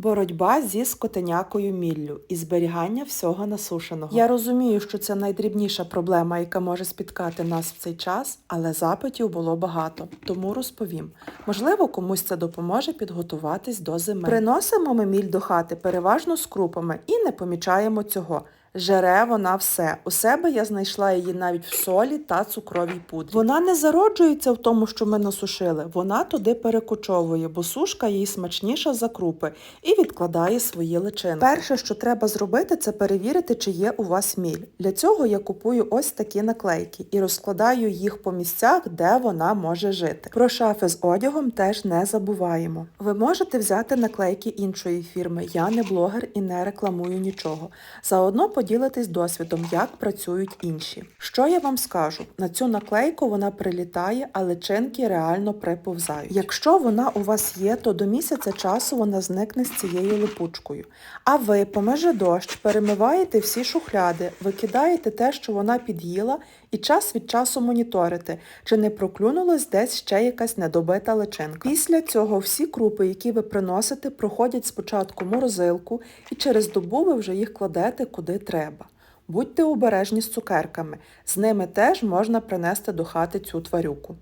Боротьба зі скотенякою міллю і зберігання всього насушеного. Я розумію, що це найдрібніша проблема, яка може спіткати нас в цей час, але запитів було багато, тому розповім. Можливо, комусь це допоможе підготуватись до зими. Приносимо ми міль до хати переважно з крупами і не помічаємо цього. Жере вона все. У себе я знайшла її навіть в солі та цукровій пудрі. Вона не зароджується в тому, що ми насушили. Вона туди перекочовує, бо сушка їй смачніша за крупи і відкладає свої личинки. Перше, що треба зробити, це перевірити, чи є у вас міль. Для цього я купую ось такі наклейки і розкладаю їх по місцях, де вона може жити. Про шафи з одягом теж не забуваємо. Ви можете взяти наклейки іншої фірми. Я не блогер і не рекламую нічого. Заодно поділитись досвідом, як працюють інші. Що я вам скажу? На цю наклейку вона прилітає, а личинки реально приповзають. Якщо вона у вас є, то до місяця часу вона зникне з цією липучкою. А ви, помеже дощ, перемиваєте всі шухляди, викидаєте те, що вона під'їла, і час від часу моніторите, чи не проклюнулась десь ще якась недобита личинка. Після цього всі крупи, які ви приносите, проходять спочатку морозилку, і через добу ви вже їх кладете куди треба. Будьте обережні з цукерками, з ними теж можна принести до хати цю тварюку.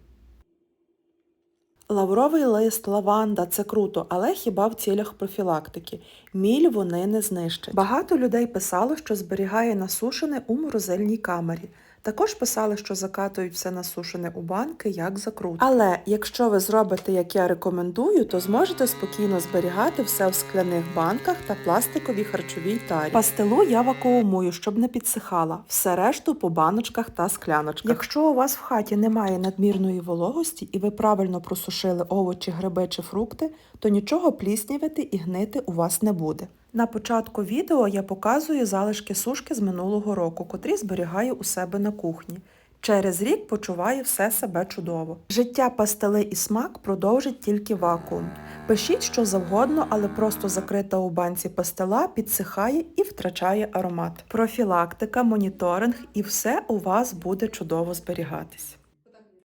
Лавровий лист, лаванда це круто, але хіба в цілях профілактики. Міль вони не знищать. Багато людей писало, що зберігає насушене у морозильній камері. Також писали, що закатують все насушене у банки як закрут. Але якщо ви зробите, як я рекомендую, то зможете спокійно зберігати все в скляних банках та пластиковій харчовій тарі. Пастилу я вакуумую, щоб не підсихала. Все решту по баночках та скляночках. Якщо у вас в хаті немає надмірної вологості і ви правильно просушили овочі, гриби чи фрукти, то нічого пліснявити і гнити у вас не буде. На початку відео я показую залишки сушки з минулого року, котрі зберігаю у себе на кухні. Через рік почуваю все себе чудово. Життя пастили і смак продовжить тільки вакуум. Пишіть що завгодно, але просто закрита у банці пастила підсихає і втрачає аромат. Профілактика, моніторинг і все у вас буде чудово зберігатись.